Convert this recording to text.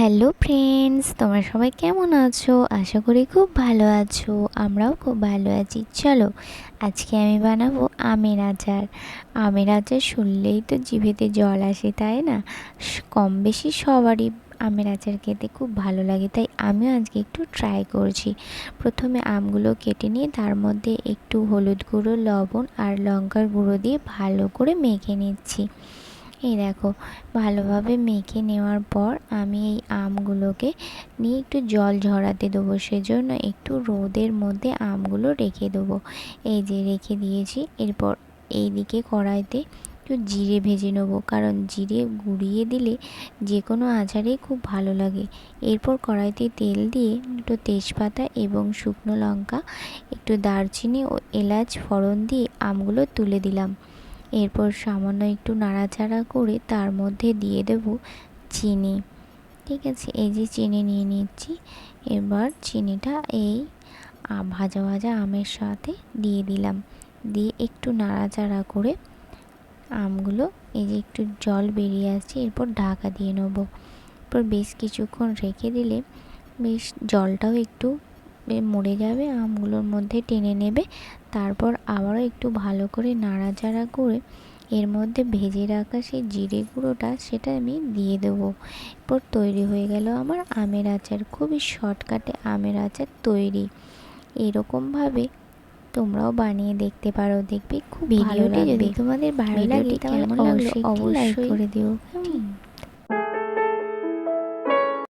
Hello friends, তোমরা সবাই কেমন আছো? আশা করি খুব ভালো আছো, আমরাও খুব ভালো আছি। চলো, আজকে আমি বানাবো আমের আচার। আমের আচার শুনলেই তো জিভেতে জল আসে, তাই না? কম বেশি সবারই আমের আচার খেতে খুব ভালো লাগে, তাই আমিও আজকে একটু ট্রাই করছি। প্রথমে আমগুলো কেটে নিয়ে তার মধ্যে একটু হলুদ গুঁড়ো, লবণ আর লঙ্কার গুঁড়ো দিয়ে ভালো করে মেখে নিচ্ছি। এই দেখো, ভালোভাবে মেখে নেওয়ার পর আমি এই আমগুলোকে নিয়ে একটু জল ঝরাতে দেবো। সেজন্য একটু রোদের মধ্যে আমগুলো রেখে দেবো। এই যে রেখে দিয়েছি, এরপর এই দিকে কড়াইতে একটু জিরে ভেজে নেব। কারণ জিরে গুঁড়িয়ে দিলে যে কোনো আচারেই খুব ভালো লাগে। এরপর কড়াইতে তেল দিয়ে একটু তেজপাতা এবং শুকনো লঙ্কা, একটু দারচিনি ও এলাচ ফোড়ন দিয়ে আমগুলো তুলে দিলাম। এরপর সামান্য একটু নাড়াচাড়া করে তার মধ্যে দিয়ে দেব চিনি। ঠিক আছে, এই যে চিনি নিয়ে নিচ্ছি। এবার চিনিটা এই ভাজা ভাজা আমের সাথে দিয়ে দিলাম। দিয়ে একটু নাড়াচাড়া করে আমগুলো এই যে একটু জল বেরিয়ে আসছে, এরপর ঢাকা দিয়ে নেব। এরপর বেশ কিছুক্ষণ রেখে দিলে বেশ জলটাও একটু মরে যাবে আমগুলোর মধ্যে টেনে নেবে। তারপর আবারও একটু ভালো করে নাড়াচাড়া করে এর মধ্যে ভেজে রাখা সেই জিরে গুঁড়োটা সেটা আমি দিয়ে দেবো। এরপর তৈরি হয়ে গেল আমার আমের আচার খুবই শর্টকাটে আমের আচার তৈরি। এরকমভাবে তোমরাও বানিয়ে দেখতে পারো দেখবে খুব ভিডিওটি যদি তোমাদের ভালো লাগে তাহলে অবশ্যই লাইক করে দিও।